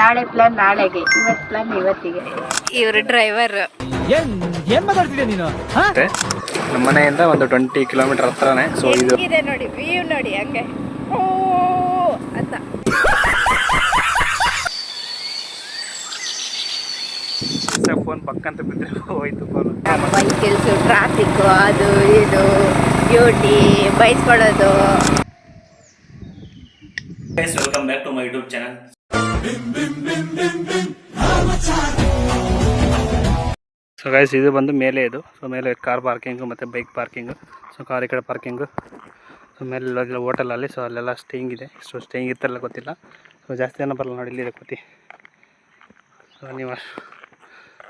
ನಾಳೆ ಪ್ಲಾನ್ ನಾಳೆಗೆ ಇವತ್ತು ಪ್ಲಾನ್ ಇವತ್ತಿಗೆ. ಇವರು ಡ್ರೈವರ್ ಏನ್ ಏನ್ ಮಾತಾಡ್ತಿದ್ಯಾ ನೀನು? ಹಾ? ನಮ್ಮ ಮನೆಯಿಂದ ಒಂದು ಟ್ವೆಂಟಿ ಕಿಲೋಮೀಟರ್ ಹತ್ರನೇ. ಸೊ ಇದು ಇದೆ ನೋಡಿ ವ್ಯೂ ನೋಡಿ ಹಂಗೆ. ಓ ಅಂತ. ಫೋನ್ ಪಕ್ಕಂತ ಬಿದ್ದರೆ ಹೋಯ್ತು ಫೋನ್ ವೆಹಿಕಲ್ಸು ಟ್ರಾಫಿಕ್ಕು ಅದು ಇದು beauty ಬೈಸ್ಕೊಳ್ಳೋದು welcome back to my YouTube channel so guys ಇದು ಬಂದು ಮೇಲೆ ಇದು. ಸೊ ಮೇಲೆ ಕಾರ್ ಪಾರ್ಕಿಂಗು ಮತ್ತು ಬೈಕ್ ಪಾರ್ಕಿಂಗು ಸೊ ಕಾರ್ ಈ ಕಡೆ ಪಾರ್ಕಿಂಗು ಸೊ ಮೇಲೆ ಹೋಟೆಲಲ್ಲಿ. ಸೊ ಅಲ್ಲೆಲ್ಲ ಸ್ಟೇಯಿಂಗ್ ಇದೆ. ಸೊ ಸ್ಟೇಯಿಂಗ್ ಇತ್ತಲ್ಲ ಗೊತ್ತಿಲ್ಲ. ಸೊ ಜಾಸ್ತಿ ಜನ ಬರಲ್ಲ ನೋಡಿ ಇಲ್ಲಿ ಕೂತಿ ಸೊ ನೀವು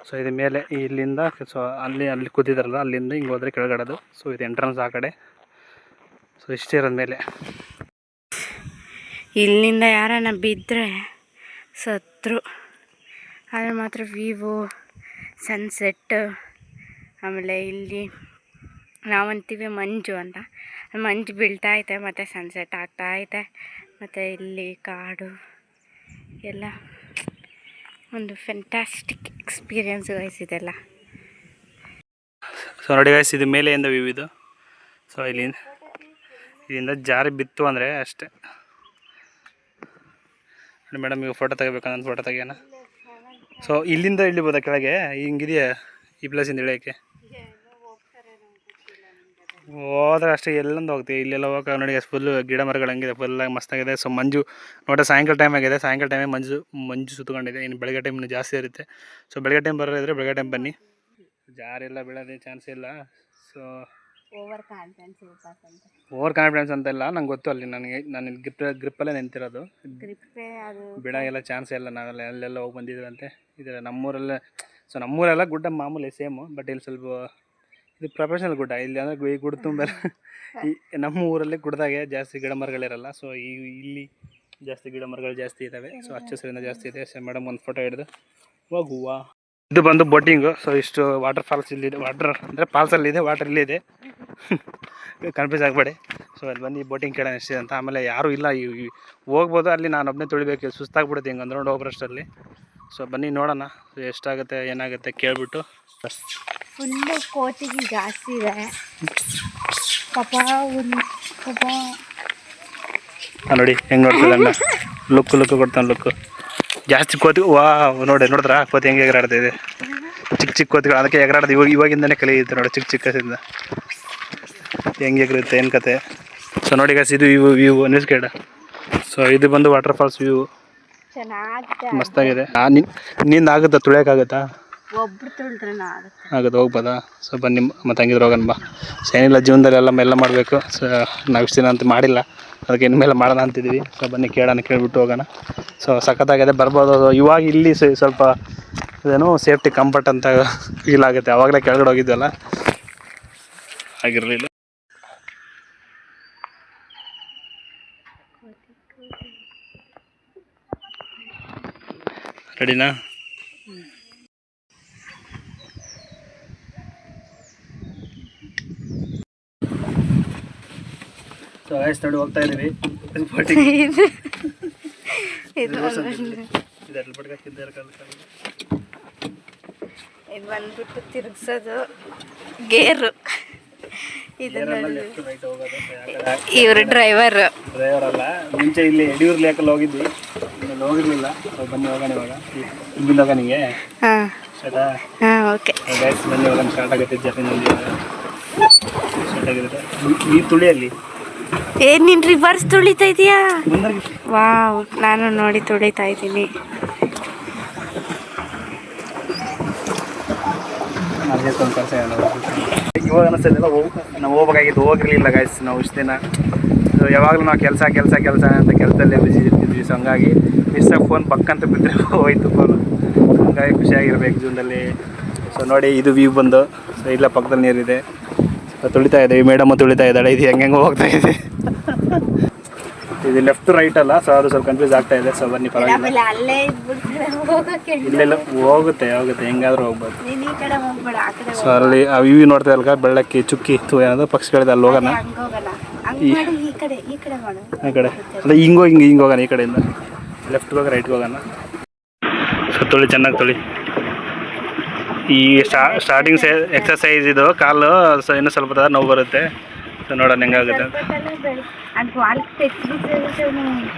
ಸೊ ಇದು ಮೇಲೆ ಇಲ್ಲಿಂದ ಸೊ ಅಲ್ಲಿ ಅಲ್ಲಿ ಕೂತಿದ್ದಾರಲ್ಲ, ಅಲ್ಲಿಂದ ಹಿಂಗೆ ಹೋದರೆ ಕೆಳಗಡೆದು. ಸೊ ಇದು ಎಂಟ್ರೆನ್ಸ್ ಆ ಕಡೆ. ಸೊ ಇಷ್ಟೇ ಇರೋದು ಮೇಲೆ. ಇಲ್ಲಿಂದ ಯಾರನ್ನ ಬಿದ್ದರೆ ಸತ್ರು. ಆದರೆ ಮಾತ್ರ ವಿವೋ ಸನ್ಸೆಟ್ ಆಮೇಲೆ ಇಲ್ಲಿ ನಾವಂತೀವಿ ಮಂಜು ಅಂತ. ಮಂಜು ಬೀಳ್ತಾ ಐತೆ ಮತ್ತು ಸನ್ಸೆಟ್ ಆಗ್ತಾ ಐತೆ ಮತ್ತು ಇಲ್ಲಿ ಕಾಡು, ಎಲ್ಲ ಒಂದು ಫೆಂಟಾಸ್ಟಿಕ್ ಎಕ್ಸ್ಪೀರಿಯನ್ಸ್ ಇದೆಲ್ಲ. ಸೊ ನೋಡಿ ಗೈಸ್ ಇದು ಮೇಲೆಯಿಂದ ವ್ಯೂ ಇದು. ಸೊ ಇಲ್ಲಿಂದ ಇಲ್ಲಿಂದ ಜಾರಿ ಬಿತ್ತು ಅಂದರೆ ಅಷ್ಟೇ. ಮೇಡಮ್ ಈಗ ಫೋಟೋ ತೆಗಿಬೇಕು ನಾನು ಫೋಟೋ ತೆಗಿಯೋಣ. ಸೊ ಇಲ್ಲಿಂದ ಇಳಿಬೋದ ಕೆಳಗೆ ಹಿಂಗಿದೆಯಾ ಈ ಪ್ಲೇಸಿಂದ ಇಳಿಯೋಕ್ಕೆ ಹೋದ್ರೆ ಅಷ್ಟೇ ಎಲ್ಲೊಂದು ಹೋಗ್ತೀವಿ ಇಲ್ಲೆಲ್ಲ ಹೋಗಕ್ಕೆ ನೋಡಿ ಫುಲ್ಲು ಗಿಡ ಮರಗಳು ಹಂಗಿದೆ ಫುಲ್ಲಾಗಿ ಮಸ್ತಾಗಿದೆ ಸೊ ಮಂಜು ನೋಡಿ ಸಾಯಂಕಾಲ ಟೈಮ್ ಆಗಿದೆ. ಸಾಯಂಕಾಲ ಟೈಮೇ ಮಂಜು ಮಂಜು ಸುತ್ತಕೊಂಡಿದೆ ಇನ್ನು ಬೆಳಗ್ಗೆ ಟೈಮ್ ಇನ್ನೂ ಜಾಸ್ತಿ ಇರುತ್ತೆ. ಸೊ ಬೆಳಗ್ಗೆ ಟೈಮ್ ಬರೋದಿದ್ರೆ ಬೆಳಗ್ಗೆ ಟೈಮ್ ಬನ್ನಿ. ಜಾರೆಲ್ಲ, ಬೀಳೋದೇ ಚಾನ್ಸ್ ಇಲ್ಲ. ಸೊ ಓವರ್ ಕಾನ್ಫಿಡೆನ್ಸ್ ಅಂತ. ಓವರ್ ಕಾನ್ಫಿಡೆನ್ಸ್ ಅಂತೆಲ್ಲ ನಂಗೆ ಗೊತ್ತು ಅಲ್ಲಿ ನನಗೆ ನಾನು ಇಲ್ಲಿ ಗ್ರಿಪ್ ಗ್ರಿಪ್ಪಲ್ಲೇ ನಿಂತಿರೋದು. ಗ್ರಿಪ್ಪೇ ಅದು ಬಿಡೋಂಗೆಲ್ಲ ಚಾನ್ಸೇ ಇಲ್ಲ ನಾವೆಲ್ಲ ಅಲ್ಲೆಲ್ಲ ಹೋಗಿ ಬಂದಿದ್ದೀವಂತೆ ಇದೆ ನಮ್ಮೂರಲ್ಲೇ ಸೊ ನಮ್ಮೂರೆಲ್ಲ ಗುಡ್ಡ ಮಾಮೂಲಿ ಸೇಮು ಬಟ್ ಇಲ್ಲಿ ಸ್ವಲ್ಪ ಇದು ಪ್ರೊಫೆಷನಲ್ ಗುಡ್ಡ. ಇಲ್ಲಿ ಅಂದರೆ ಈ ಗುಡ್ಡ ತುಂಬ ಈ ನಮ್ಮ ಊರಲ್ಲಿ ಗುಡ್ಡದಾಗೆ ಜಾಸ್ತಿ ಗಿಡ ಮರಗಳಿರಲ್ಲ ಸೊ ಈ ಇಲ್ಲಿ ಜಾಸ್ತಿ ಗಿಡ ಮರಗಳು ಜಾಸ್ತಿ ಇದ್ದಾವೆ ಸೊ ಹಚ್ಚ ಹಸಿರಿಂದ ಜಾಸ್ತಿ ಇದೆ. ಸೊ ಮೇಡಮ್ ಒಂದು ಫೋಟೋ ಹಿಡಿದು ಹೋಗುವ. ಇದು ಬಂದು ಬೋಟಿಂಗು ಸೊ ಇಷ್ಟು ವಾಟರ್ ಫಾಲ್ಸ್ ಇಲ್ಲಿದೆ ವಾಟರ್ ಅಂದರೆ ಫಾಲ್ಸಲ್ಲಿದೆ ವಾಟರ್ ಇಲ್ಲಿದೆ. ಕನ್ಫ್ಯೂಸ್ ಆಗಬೇಡಿ. ಸೊ ಅಲ್ಲಿ ಬಂದು ಬೋಟಿಂಗ್ ಕೇಳೋಣ ಎಷ್ಟಿದೆ ಅಂತ. ಆಮೇಲೆ ಯಾರೂ ಇಲ್ಲ ಹೋಗ್ಬೋದು ಅಲ್ಲಿ ನಾನು ಒಬ್ಬನೇ ತುಳಿಬೇಕು. ಸುಸ್ತಾಗ್ಬಿಡುತ್ತೆ ಹಿಂಗೆ ಅಂದ್ಕೊಂಡು ಹೋಗ್ರಷ್ಟಲ್ಲಿ ಸೊ ಬನ್ನಿ ನೋಡೋಣ. ಎಷ್ಟಾಗುತ್ತೆ ಏನಾಗುತ್ತೆ ಕೇಳಿಬಿಟ್ಟು. ಫುಲ್ಲು ಕೋತಿಗೆ ಜಾಸ್ತಿ ಇದೆ. ಪಾಪ ಒಂದು ಪಾಪ. ನೋಡಿ ಹೆಂಗೆ ನೋಡ್ತಿದ್ದಣ್ಣ ಲುಕ್ ಲುಕ್ ಕೊಡ್ತಾನೆ ಲುಕ್ ಜಾಸ್ತಿ ಕೋತಿ ವಾ ನೋಡಿ ನೋಡಿದ್ರಾ? ಕೋತಿ ಹೆಂಗೆ ಎಗರಾಡ್ತಾ ಇದೆ? ಚಿಕ್ಕ ಚಿಕ್ಕ ಕೋತಿಗಳು ಅದಕ್ಕೆ ಎಗರಾಡ್ದು ಇವಾಗ ಇವಾಗಿಂದನೇ ಕಲಿಯುತ್ತೆ ನೋಡಿ ಚಿಕ್ಕ ಚಿಕ್ಕದಿಂದ. ಹೆಂಗೆ ಎಗರುತ್ತೆ ಏನು ಕತೆ? ಸೊ ನೋಡಿ ಗಸ್ ಇದು ವ್ಯೂ ವ್ಯೂ ನ್ಯೂಸ್ ಗೇಡ ಸೊ ಇದು ಬಂದು ವಾಟರ್ ಫಾಲ್ಸ್ ವ್ಯೂ ಚೆನ್ನಾಗಿದೆ. ಮಸ್ತಾಗಿದೆ. ನಿನ್ನ ಆಗುತ್ತಾ ನಿಂದ ಆಗುತ್ತಾ? ತುಳಿಯೋಕ್ಕಾಗುತ್ತಾ ಆಗುತ್ತೆ? ಹೋಗ್ಬೋದಾ? ಸೊ ಬನ್ನಿ ಮತ್ತೆ ಹಂಗಿದ್ರೆ ಹೋಗೋಣ ಬಾ. ಸೊ ಏನಿಲ್ಲ ಜೀವನದಲ್ಲಿ ಎಲ್ಲ ಎಲ್ಲ ಮಾಡಬೇಕು. ಸೊ ನಾವು ಇಷ್ಟು ದಿನ ಅಂತ ಮಾಡಿಲ್ಲ. ಅದಕ್ಕೆ ಇನ್ಮೇಲೆ ಮಾಡೋಣ ಅಂತಿದ್ದೀವಿ ಸೊ ಬನ್ನಿ ಕೇಳೋಣ ಕೇಳಿಬಿಟ್ಟು ಹೋಗೋಣ. ಸೊ ಸಖತ್ತಾಗಿದೆ. ಬರ್ಬೋದು. ಅದು ಇವಾಗ ಇಲ್ಲಿ ಸ- ಸ್ವಲ್ಪ ಇದೇನು ಸೇಫ್ಟಿ ಕಂಫರ್ಟ್ ಅಂತ ಫೀಲ್ ಆಗುತ್ತೆ. ಅವಾಗಲೇ ಕೆಳಗಡೆ ಹೋಗಿದ್ದೆಲ್ಲ ಆಗಿರಲಿಲ್ಲ. ರೆಡಿನಾ ಸೊ ಐಸ್ ನೋಡಿ ಹೋಗ್ತಾ ಇದೀವಿ ಇದು. ಬಂದ್ಬಿಟ್ಟು ತಿರುಗ್ಸೋದು ಗೇರು ಇದನ್ನ ಏನೆಲ್ಲ left right ಹೋಗೋದು ಸೊ ಯಾಕಂದ್ರೆ ಇವರು ಡ್ರೈವರ್ ಡ್ರೈವರ್ ಅಲ್ಲ. ಮುಂಚೆ ಇಲ್ಲಿ ಯಡಿಯೂರು ಲೇಕಲ್ಲಿ ಹೋಗಿದ್ವಿ. ಇಲ್ಲಿ ಹೋಗಿರ್ಲಿಲ್ಲ. ಬನ್ನಿ ಹೋಗೋಣ ಇವಾಗ. ಇಲ್ಲಿ ಹೋಗೋಣಿಗೆ ಹಾಂ. ಓಕೆ. ಗೈಸ್ ಬನ್ನಿ ಹೋಗೋಣ. ಸ್ಟಾರ್ಟ್ ಆಗುತ್ತೆ ಜರ್ನಿನಲ್ಲಿ ಸ್ಟಾರ್ಟ್ ಆಗಿದೆ. ಈ ತುಳಿಯಲ್ಲಿ? ಏನ್ ನಿನ್ ರಿವರ್ಸ್ ತುಳಿತಾ ಇದೀಯಾ? ವಾವ್ ನಾನು ನೋಡಿ ತುಳಿತಾ ಇದ್ದೀನಿ. ಅದೇ ಒಂದು ಕೆಲಸ ಇವಾಗ ಇದೆಲ್ಲ ಹೋಗ್ ನಾವು ಹೋಗ್ಬೇಕಾಗಿತ್ತು ಹೋಗಿರಲಿಲ್ಲ ಗಾಯ್ಸ್ ನಾವು ಇಷ್ಟು ದಿನ. ಸೊ ಯಾವಾಗಲೂ ನಾವು ಕೆಲಸ ಕೆಲಸ ಕೆಲಸ ಅಂತ ಕೆಲಸದಲ್ಲೇ ಬಿಸಿ ಇರ್ತಿದ್ವಿ ಸೊ ಹಂಗಾಗಿ ಮಿಸ್ಸಾಗಿ ಫೋನ್ ಪಕ್ಕಂತ ಬಿದ್ದರೆ ಹೋಯ್ತು ಫೋನು ಹಂಗಾಗಿ ಖುಷಿಯಾಗಿರ್ಬೇಕು ಜೂನಲ್ಲಿ ಸೊ ನೋಡಿ ಇದು ವ್ಯೂ ಬಂದು. ಸೊ ಇಲ್ಲ ಪಕ್ಕದಲ್ಲಿ ನೀರಿದೆ. ಸೊ ತುಳಿತಾ ಈ ಮೇಡಮ್ ತುಳಿತಾ ಇದ್ದಾಳೆ. ಇದು ಹೆಂಗೆ ಹೋಗ್ತಾ ಇದೆ? ಇದು ಲೆಫ್ಟ್ ರೈಟ್ ಅಲ್ಲ. ಸೊ ಅದು ಸ್ವಲ್ಪ ಕನ್ಫ್ಯೂಸ್ ಆಗ್ತಾ ಇದೆ. ಸೊ ಬನ್ನಿ ಪರವಾಗಿಲ್ಲ. ಇಲ್ಲೆಲ್ಲ ಹೋಗುತ್ತೆ ಹೋಗುತ್ತೆ. ಹೆಂಗಾದ್ರೂ ಹೋಗ್ಬೋದು. ಸೊ ಅಲ್ಲಿ ವ್ಯೂ ನೋಡ್ತಾ ಇಲ್ಕ ಬೆಳ್ಳಕ್ಕಿ ಚುಕ್ಕಿ ಇತ್ತು ಏನದು ಪಕ್ಷಿಗಳಿದೆ ಅಲ್ಲಿ ಹೋಗೋಣ. ಈ ಕಡೆ ಕಡೆ ಅಲ್ಲ ಹಿಂಗೆ ಹೋಗಿ ಹಿಂಗೆ ಹಿಂಗೆ ಹೋಗೋಣ ಈ ಕಡೆಯಿಂದ. ಲೆಫ್ಟ್ಗೆ ಹೋಗಿ ರೈಟ್ಗೆ ಹೋಗೋಣ. ಸೊ ತೊಳಿ ಚೆನ್ನಾಗಿ ತೊಳಿ. ಈ ಸ್ಟಾ ಸ್ಟಾರ್ಟಿಂಗ್ ಎಕ್ಸರ್ಸೈಸ್ ಎಕ್ಸಸೈಸ್ ಇದು ಕಾಲು ಸೊ ಇನ್ನೂ ಸ್ವಲ್ಪ ತರ ನೋವು ಬರುತ್ತೆ. ಸೊ ನೋಡೋಣ ಹೆಂಗಾಗುತ್ತೆ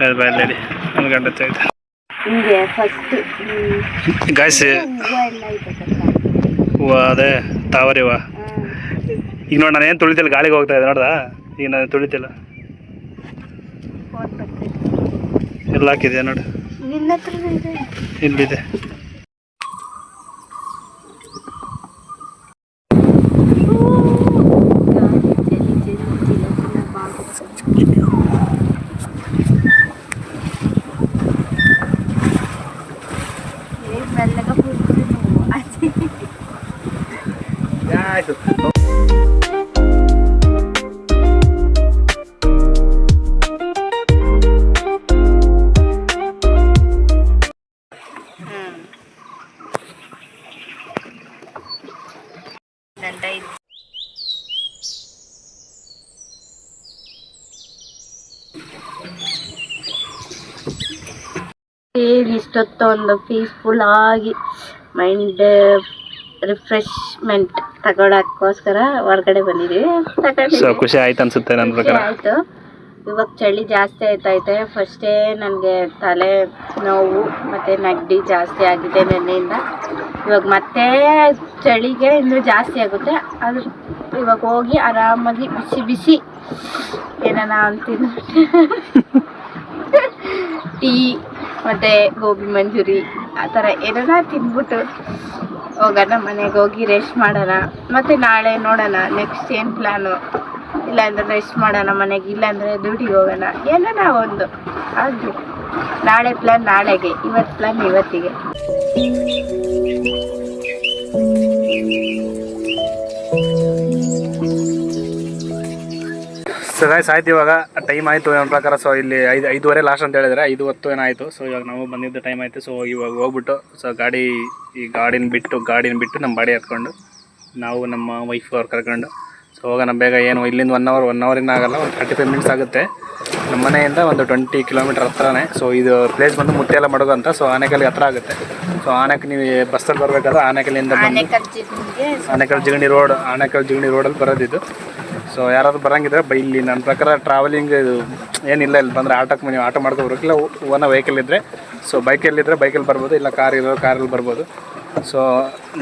ಅದು ಅದು ಒಂದು ಗಂಟೆ ಗಾಯ್ಸ್ ಹೂವು ಅದೇ ತಾವರಿ ಹೂವು. ಈಗ ನೋಡಿ ನಾನು ಏನು ತುಳಿತಿಲ್ಲ ಗಾಳಿಗೆ ಹೋಗ್ತಾ ಇದೆ ನೋಡ್ದಾ? ಈಗ ನಾನು ತುಳಿತಿಲ್ಲ. ಎಲ್ಲ ಹಾಕಿದೆ ನೋಡಿ. ಇಲ್ಲಿದೆ. ಆಯಿತು. ದಂಡ ಇದೆ ಇಷ್ಟೊತ್ತು ಒಂದು ಪೀಸ್ಫುಲ್ ಆಗಿ ಮೈಂಡ್ ರಿಫ್ರೆಶ್ಮೆಂಟ್ ತಗೊಳಕ್ಕೋಸ್ಕರ ಹೊರಗಡೆ ಬಂದಿದ್ದೀವಿ. ಸೊ ತಗೊಂಡಿದ್ದೀವಿ. ಖುಷಿ ಆಯ್ತು ಅನ್ಸುತ್ತೆ ನನ್ನ ಖುಷಿ ಪ್ರಕಾರ. ಆಯ್ತು. ಇವಾಗ ಚಳಿ ಜಾಸ್ತಿ ಆಯ್ತೈತೆ. ಫಸ್ಟೇ ನನಗೆ ತಲೆ ನೋವು ಮತ್ತು ನೆಗಡಿ ಜಾಸ್ತಿ ಆಗಿದೆ ನೆನ್ನೆಯಿಂದ. ಇವಾಗ ಮತ್ತೆ ಚಳಿಗೆ ಇನ್ನೂ ಜಾಸ್ತಿ ಆಗುತ್ತೆ. ಅದು ಇವಾಗ ಹೋಗಿ ಆರಾಮಾಗಿ ಬಿಸಿ ಬಿಸಿ ಏನಾನ ಅಂತೀನಿ ಟೀ ಮತ್ತೆ ಗೋಬಿ ಮಂಚೂರಿ ಆ ಥರ ಏನಾರ ತಿಂದ್ಬಿಟ್ಟು ಹೋಗೋಣ, ಮನೆಗೆ ಹೋಗಿ ರೆಸ್ಟ್ ಮಾಡೋಣ. ಮತ್ತು ನಾಳೆ ನೋಡೋಣ ನೆಕ್ಸ್ಟ್ ಏನು ಪ್ಲ್ಯಾನು ಇಲ್ಲಾಂದ್ರೆ ರೆಸ್ಟ್ ಮಾಡೋಣ ಮನೆಗೆ, ಇಲ್ಲಾಂದರೆ ಡ್ಯೂಟಿಗೆ ಹೋಗೋಣ. ನಾವು ಒಂದು. ಆಗಲಿ ನಾಳೆ ಪ್ಲ್ಯಾನ್ ನಾಳೆಗೆ. ಇವತ್ತು ಪ್ಲ್ಯಾನ್ ಇವತ್ತಿಗೆ. ಸೊ ಗಾಯ್ಸ್ ಆಯ್ತು ಇವಾಗ ಟೈಮ್ ಆಯಿತು ನನ್ನ ಪ್ರಕಾರ ಸೊ ಇಲ್ಲಿ ಐದು ಐದುವರೆ ಲಾಸ್ಟ್ ಅಂತ ಹೇಳಿದ್ರೆ ಐದು ಹೊತ್ತು ಏನಾಯಿತು ಸೊ ಇವಾಗ ನಾವು ಬಂದಿದ್ದ ಟೈಮ್ ಆಯಿತು. ಸೊ ಇವಾಗ ಹೋಗ್ಬಿಟ್ಟು ಸೊ ಗಾಡಿ ಈ ಗಾಡಿನ ಬಿಟ್ಟು ಗಾಡಿನ ಬಿಟ್ಟು ನಮ್ಮ ಬಾಡಿ ಹತ್ಕೊಂಡು ನಾವು ನಮ್ಮ ವೈಫ್ ಅವ್ರು ಕರ್ಕೊಂಡು ಸೊ ಹೋಗೋಣ ಬೇಗ. ಏನು ಇಲ್ಲಿಂದ ಒನ್ ಅವರ್ ಒನ್ ಅವರಿಂದ ಆಗಲ್ಲ ಒಂದು ಥರ್ಟಿ ಫೈವ್ ಮಿನಿಟ್ಸ್ ಆಗುತ್ತೆ. ನಮ್ಮ ಮನೆಯಿಂದ ಒಂದು ಟ್ವೆಂಟಿ ಕಿಲೋಮೀಟರ್ ಹತ್ರನೇ. ಸೊ ಇದು ಪ್ಲೇಸ್ ಬಂದು ಮುತ್ತೆಲ್ಲ ಮಡಗು ಅಂತ ಸೊ ಆನೆಕಲ್ಲಿ ಹತ್ರ ಆಗುತ್ತೆ. ಸೊ ಆನೆಕ್ ನೀವು ಬಸ್ಸಲ್ಲಿ ಬರಬೇಕಾದ್ರೆ ಆನೆಕಲ್ಲಿಂದ ಬಂದು ಆನೆಕಲ್ ಜಿಗಣಿ ರೋಡ್ ಆನೆಕಲ್ ಜಿಗಣಿ ರೋಡಲ್ಲಿ ಬರೋದಿದ್ದು ಸೊ ಯಾರಾದ್ರು ಬರಂಗಿದ್ರೆ ಬೈ, ಇಲ್ಲಿ ನನ್ನ ಪ್ರಕಾರ ಟ್ರಾವೆಲಿಂಗ್ ಏನಿಲ್ಲ ಇಲ್ಲಿ ಬಂದರೆ ಆಟೋಕ್ಕೆ ನೀವು ಆಟೋ ಮಾಡ್ಕೊ ಬರೋಕ್ಕಿಲ್ಲ ಓನ ವೆಹಿಕಲ್ ಇದ್ದರೆ ಸೊ ಬೈಕಲ್ಲಿದ್ದರೆ ಬೈಕಲ್ಲಿ ಬರ್ಬೋದು, ಇಲ್ಲ ಕಾರ್ ಇರೋ ಕಾರಲ್ಲಿ ಬರ್ಬೋದು. ಸೊ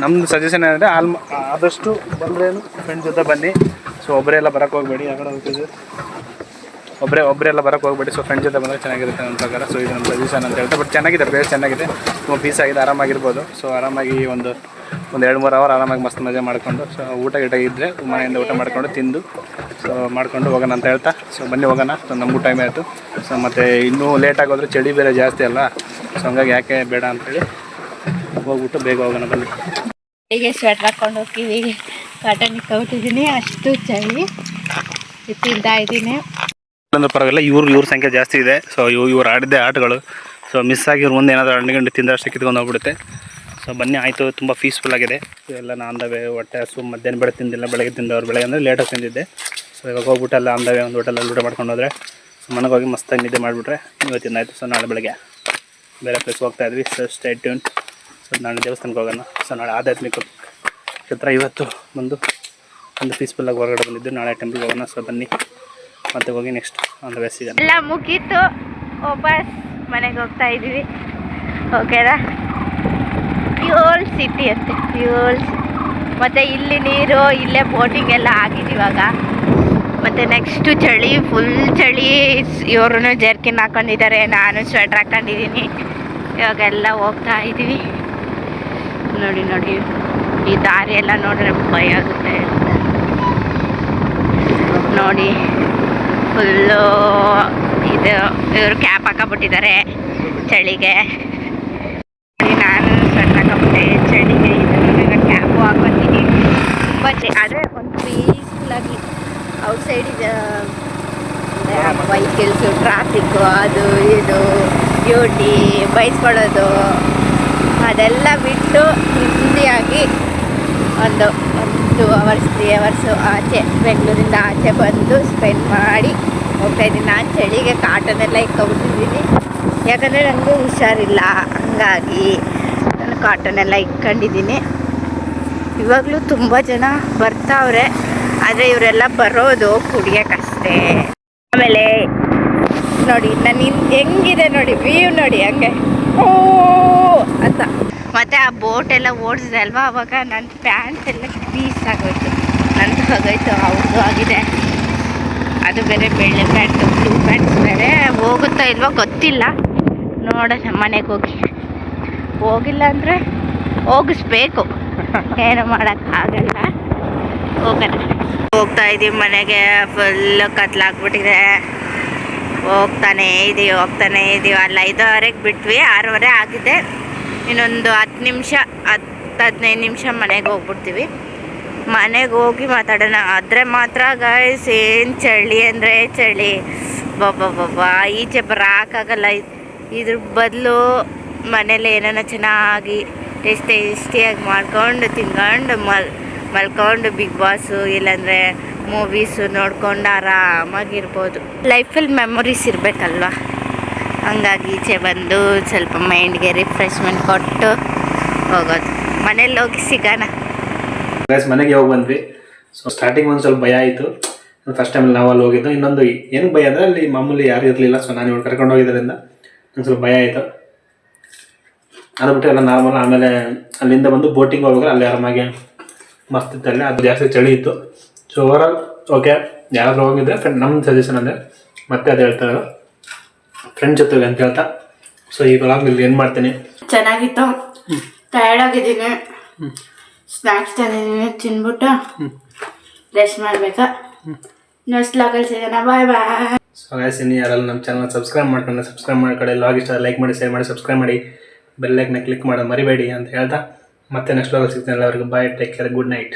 ನಮ್ಮದು ಸಜೆಷನ್ ಏನಂದರೆ ಆಲ್ಮ ಆದಷ್ಟು ಬಂದ್ರೇನು ಫ್ರೆಂಡ್ ಜೊತೆ ಬನ್ನಿ. ಸೊ ಒಬ್ಬರೇ ಎಲ್ಲ ಬರೋಕ್ಕೆ ಹೋಗಬೇಡಿ ಯಾಕಡೆ ಕಡೆ ಹೋಗ್ತಿದ್ದು ಒಬ್ಬರೇ ಒಬ್ಬರೆಲ್ಲ ಬರೋಕ್ಕೆ ಹೋಗ್ಬೇಡಿ. ಸೊ ಫ್ರೆಂಡ್ ಜೊತೆ ಬಂದರೆ ಚೆನ್ನಾಗಿರುತ್ತೆ ನನ್ನ ಪ್ರಕಾರ. ಸೊ ಇದು ನಮ್ಮ ಸಜೆಷನ್ ಅಂತ ಹೇಳ್ತಾರೆ ಬಟ್ ಚೆನ್ನಾಗಿದೆ ಪ್ಲೇಸ್ ಚೆನ್ನಾಗಿದೆ. ತುಂಬ ಪೀಸ್ ಆಗಿದೆ, ಆರಾಮಾಗಿರ್ಬೋದು. ಸೊ ಆರಾಮಾಗಿ ಒಂದು ಒಂದು ಎರಡು ಮೂರು ಅವರ್ ಆರಾಮಾಗಿ ಮಸ್ತ್ ಮಜಾ ಮಾಡಿಕೊಂಡು ಸೊ ಊಟ ಗೀಟ ಇದ್ದರೆ ಮನೆಯಿಂದ ಊಟ ಮಾಡಿಕೊಂಡು ತಿಂದು ಸೊ ಮಾಡಿಕೊಂಡು ಹೋಗೋಣ ಅಂತ ಹೇಳ್ತಾ. ಸೊ ಬನ್ನಿ ಹೋಗೋಣ ಸೊ ನಮಗೂ ಟೈಮ್ ಆಯಿತು. ಸೊ ಮತ್ತು ಇನ್ನೂ ಲೇಟ್ ಆಗೋದ್ರೆ ಚಳಿ ಬೇರೆ ಜಾಸ್ತಿ ಅಲ್ಲ ಸೊ ಹಂಗಾಗಿ ಯಾಕೆ ಬೇಡ ಅಂತೇಳಿ ಹೋಗ್ಬಿಟ್ಟು ಬೇಗ ಹೋಗೋಣ ಬನ್ನಿ. ಹೀಗೆ ಸ್ವೆಟ್ರ್ ಹಾಕ್ಕೊಂಡು ಹೋಗ್ತೀವಿ ಕಾಟನ್ ಇಕ್ಕೊಬಿಟ್ಟಿದ್ದೀನಿ ಅಷ್ಟು ಚಳಿ. ತಿಂತಾ ಇದ್ದೀನಿ. ಅಂದ್ರೆ ಪರವಾಗಿಲ್ಲ ಇವ್ರು ಇವ್ರ ಸಂಖ್ಯೆ ಜಾಸ್ತಿ ಇದೆ. ಸೊ ಇವ್ರು ಇವ್ರು ಆಡಿದ್ದೆ ಆಟಗಳು. ಸೊ ಮಿಸ್ ಆಗಿ ಇವ್ರ ಮುಂದೆ ಏನಾದರೂ ಹಣ್ಣು ಗಂಡು ತಿಂದಷ್ಟೇ ಕಿತ್ಕೊಂಡು ಹೋಗ್ಬಿಡುತ್ತೆ. ಸೊ ಬನ್ನಿ, ಆಯಿತು, ತುಂಬ ಪೀಸ್ಫುಲ್ ಆಗಿದೆ. ಎಲ್ಲ ನಾಂದವೆ ಹೊಟ್ಟೆ ಹಸು, ಮಧ್ಯಾಹ್ನ ಬೆಳಗ್ಗೆ ತಿಂದಿಲ್ಲ, ಬೆಳಗ್ಗೆ ತಿಂದವ್ರು ಬೆಳಗ್ಗೆ ಅಂದರೆ ಲೇಟಾಗಿ ತಿಂದಿದ್ದೆ. ಸೊ ಇವಾಗ ಹೋಗ್ಬಿಟ್ಟು ಎಲ್ಲ ಅಂದವೆ, ಒಂದು ಹೋಟೆಲಲ್ಲಿ ಊಟ ಮಾಡ್ಕೊಂಡು ಹೋದರೆ. ಸೊ ಮನೆಗೆ ಹೋಗಿ ಮಸ್ತಾಗಿ ನಿದ್ದೆ ಮಾಡಿಬಿಟ್ರೆ ಇವತ್ತಿನ ಆಯಿತು. ಸೊ ನಾಳೆ ಬೆಳಗ್ಗೆ ಬೇರೆ ಪ್ಲೇಸ್ ಹೋಗ್ತಾ ಇದ್ವಿ. ಸೊ ಸ್ಟೇ ಟ್ಯೂನ್ ಸೊ ನಾಳೆ ದೇವಸ್ಥಾನಕ್ಕೆ ಹೋಗೋಣ. ಸೊ ನಾಳೆ ಆಧ್ಯಾತ್ಮಿಕ ಕ್ಷೇತ್ರ ಇವತ್ತು ಬಂದು ಒಂದು ಪೀಸ್ಫುಲ್ಲಾಗಿ ಹೊರಗಡೆ ಬಂದಿದ್ದು. ನಾಳೆ ಟೆಂಪಲ್ಗೆ ಹೋಗೋಣ. ಸೊ ಬನ್ನಿ. ಮತ್ತೆ ಹೋಗಿ next on the ways season ಎಲ್ಲ ಮುಗೀತು. ವಾಪಸ್ ಮನೆಗೆ ಹೋಗ್ತಾ ಇದ್ದೀವಿ. ಓಕೆನಾ ಪ್ಯೂರ್ ಸಿಟಿ ಅಂತೆ ಪ್ಯೂರ್ ಮತ್ತು ಇಲ್ಲಿ ನೀರು, ಇಲ್ಲೇ ಬೋಟಿಂಗ್ ಎಲ್ಲ ಆಗಿದೆ ಇವಾಗ. ಮತ್ತು ನೆಕ್ಸ್ಟು ಚಳಿ ಫುಲ್ ಚಳಿ ಇವ್ರೂ ಜರ್ಕಿನ್ ಹಾಕೊಂಡಿದ್ದಾರೆ, ನಾನು ಸ್ವೆಟ್ರ್ ಹಾಕೊಂಡಿದ್ದೀನಿ. ಇವಾಗೆಲ್ಲ ಹೋಗ್ತಾ ಇದ್ದೀವಿ. ನೋಡಿ ನೋಡಿ, ಈ ದಾರಿ ಎಲ್ಲ ನೋಡಿದ್ರೆ ಭಯ ಆಗುತ್ತೆ. ನೋಡಿ ಫುಲ್ಲು ಇದು, ಇವರು ಕ್ಯಾಪ್ ಹಾಕಬಿಟ್ಟಿದ್ದಾರೆ ಚಳಿಗೆ. ನಾನು ಸ್ವೆಟ್ ಹಾಕೊಂಬಿಟ್ಟೆ ಚಳಿಗೆ ಇದು ಕ್ಯಾಪು ಹಾಕೊತೀನಿ ತುಂಬ ಚೆ ಆದರೆ ಒಂದು ಪೀಸ್ಫುಲ್ಲಾಗಿ ಔಟ್ಸೈಡ್ ಇದೆ ವೆಹಿಕಲ್ಸು ಟ್ರಾಫಿಕ್ಕು ಅದು ಇದು ಡ್ಯೂಟಿ ಬೈಸ್ಕೊಳ್ಳೋದು. ಅದೆಲ್ಲ ಬಿಟ್ಟು ನೆಮ್ಮದಿಯಾಗಿ ಒಂದು ಒಂದು ಅವರ್ಸ್ ತ್ರೀ ಅವರ್ಸು ಆಚೆ, ಬೆಂಗಳೂರಿಂದ ಆಚೆ ಬಂದು ಸ್ಪೆಂಡ್ ಮಾಡಿ ಹೋಗ್ತಾಯಿದ್ದೀನಿ ನಾನು ಚಳಿಗೆ ಕಾಟನ್ ಎಲ್ಲ ಇಕ್ಕೊಬಿಟ್ಟಿದ್ದೀನಿ ಯಾಕಂದರೆ ನನಗೂ ಹುಷಾರಿಲ್ಲ. ಹಂಗಾಗಿ ಕಾಟನ್ ಎಲ್ಲ ಇಟ್ಕೊಂಡಿದ್ದೀನಿ. ಇವಾಗಲೂ ತುಂಬ ಜನ ಬರ್ತಾವ್ರೆ. ಆದರೆ ಇವರೆಲ್ಲ ಬರೋದು ಕುಡಿಯೋಕ್ಕಷ್ಟೇ. ನಾನು ಹೆಂಗಿದೆ ನೋಡಿ ವ್ಯೂ ನೋಡಿ ಹಂಗೆ. ಓ, ಅಂತ. ಮತ್ತೆ ಆ ಬೋಟ್ ಎಲ್ಲ ಓಡಿಸಿದೆ ಅಲ್ವಾ? ಅವಾಗ ನನ್ನ ಪ್ಯಾಂಟ್ ಎಲ್ಲ ಪೀಸ್ ಆಗೋಯ್ತು. ನಂದು ಆಗೋಯ್ತು ಅವ್ರದ್ದು ಆಗಿದೆ. ಅದು ಬೇರೆ ಬೆಳ್ಳೆ ಪ್ಯಾಂಟು ಬ್ಲೂ ಪ್ಯಾಂಟ್ಸ್ ಬೇರೆ. ಹೋಗುತ್ತಾ ಇಲ್ವೋ ಗೊತ್ತಿಲ್ಲ. ನೋಡೋಣ, ಮನೆಗೆ ಹೋಗಿ. ಹೋಗಿಲ್ಲ ಅಂದರೆ ಹೋಗಿಸ್ಬೇಕು. ಏನು ಮಾಡೋಕ್ಕಾಗಲ್ಲ ಹೋಗೋಣ. ಹೋಗ್ತಾ ಇದ್ದೀವಿ ಮನೆಗೆ ಫುಲ್ ಕತ್ಲಾಗ್ಬಿಟ್ಟಿದೆ. ಹೋಗ್ತಾನೆ ಇದೀವಿ ಹೋಗ್ತಾನೆ ಇದೀವಿ ಅಲ್ಲಿ ಐದುವರೆಗೆ ಬಿಟ್ವಿ, ಆರೂವರೆ ಆಗಿದೆ. ಇನ್ನೊಂದು ಹತ್ತು ನಿಮಿಷ, ಹತ್ತು ಹದಿನೈದು ನಿಮಿಷ ಮನೆಗೆ ಹೋಗ್ಬಿಡ್ತೀವಿ. ಮನೆಗೆ ಹೋಗಿ ಮಾತಾಡೋಣ. ಆದರೆ ಮಾತ್ರ ಗಾಯ್ಸ್ ಏನು ಚಳಿ ಅಂದರೆ ಚಳಿ. ಬಾಬಾ ಈಚೆ ಬರೋಕ್ಕಾಗಲ್ಲ ಇದ್ರ ಬದಲು ಮನೇಲಿ ಏನಾನ ಚೆನ್ನಾಗಿ ಟೇಸ್ಟ್ ಟೇಸ್ಟಿಯಾಗಿ ಮಾಡ್ಕೊಂಡು, ತಿನ್ಕೊಂಡು, ಮಲ್, ಮಲ್ಕೊಂಡು ಬಿಗ್ ಬಾಸು, ಇಲ್ಲಾಂದರೆ ಮೂವೀಸು ನೋಡ್ಕೊಂಡು ಆರಾಮಾಗಿರ್ಬೋದು. ಲೈಫಲ್ಲಿ ಮೆಮೊರೀಸ್ ಇರಬೇಕಲ್ವ? ಹಂಗಾಗಿ ಈಚೆ ಬಂದು ಸ್ವಲ್ಪ ಮೈಂಡ್ಗೆ ರಿಫ್ರೆಶ್ಮೆಂಟ್ ಕೊಟ್ಟು ಹೋಗೋದು. ಮನೇಲಿ ಹೋಗಿ ಸಿಗೋಣ. ಮನೆಗೆ ಹೋಗಿ ಬಂದ್ವಿ? ಸೊ ಸ್ಟಾರ್ಟಿಂಗ್ ಒಂದು ಸ್ವಲ್ಪ ಭಯ ಆಯಿತು. ಫಸ್ಟ್ ಟೈಮ್ ನಾವು ಅಲ್ಲಿ ಹೋಗಿದ್ದು. ಇನ್ನೊಂದು ಏನು ಭಯ ಅಂದರೆ ಅಲ್ಲಿ ಮಾಮೂಲಿ ಯಾರು ಇರಲಿಲ್ಲ ಸೊ ನಾನು ಇವ್ರು ಕರ್ಕೊಂಡು ಹೋಗಿದ್ದರಿಂದ ಒಂದು ಸ್ವಲ್ಪ ಭಯ ಆಯಿತು. ಅದು ಬಿಟ್ಟು ಎಲ್ಲ ನಾರ್ಮಲ್ ಆಮೇಲೆ ಅಲ್ಲಿಂದ ಬಂದು ಬೋಟಿಂಗ್ ಹೋಗಿದ್ರೆ ಅಲ್ಲಿ ಆರಾಮಾಗಿ ಮಸ್ತ್ ಇತ್ತು. ಅದು ಜಾಸ್ತಿ ಚಳಿ ಇತ್ತು. ಸೊ ಓವರಾಲ್ ಓಕೆ ಯಾರಾದ್ರೂ ಹೋಗಿದ್ರೆ ಫ್ರೆಂಡ್ ನಮ್ಮ ಸಜೆಷನ್ ಅಂದರೆ ಮತ್ತೆ ಅದು ಹೇಳ್ತಾರೆ ಫ್ರೆಂಡ್ ಜೊತೆಗೆ ಅಂತ ಹೇಳ್ತಾ. ಸೊ ಈ ಬ್ಲಾಗ್ ಇಲ್ಲಿ ಏನು ಮಾಡ್ತೀನಿ? ಚೆನ್ನಾಗಿತ್ತು. ಟಯರ್ಡ್ ಆಗಿದ್ದೀನಿ. ಸ್ನ್ಯಾಕ್ಸ್ ತಂದಿದ್ದೀನಿ ತಿನ್ಬಿಟ್ಟು ರೆಸ್ಟ್ ಮಾಡಬೇಕಾ? ನೆಕ್ಸ್ಟ್ ಲಾಗಲ್ಲಿ ಸಿಗೋಣ. ಬಾಯ್ ಬಾಯ್ ಸೊ ಸಿನಿ ಇನ್ನು ಯಾರೆಲ್ಲ ನಮ್ಮ ಚಾನಲ್ ಸಬ್ಸ್ಕ್ರೈಬ್ ಮಾಡ್ಕೊಂಡು ಸಬ್ಸ್ಕ್ರೈಬ್ ಮಾಡ್ಕೊಳ್ಳಿ ಲಾಗ್ ಇಷ್ಟ ಲೈಕ್ ಮಾಡಿ ಶೇರ್ ಮಾಡಿ ಸಬ್ಸ್ಕ್ರೈಬ್ ಮಾಡಿ. ಬೆಲ್ಲೈಕ್ನ ಕ್ಲಿಕ್ ಮಾಡೋದು ಮರಿಬೇಡಿ ಅಂತ ಹೇಳ್ತಾ. ಮತ್ತೆ ನೆಕ್ಸ್ಟ್ ಲಾಗಲ್ಲಿ ಸಿಗ್ತೀನಿ ಎಲ್ಲರಿಗೂ. Bye take care good night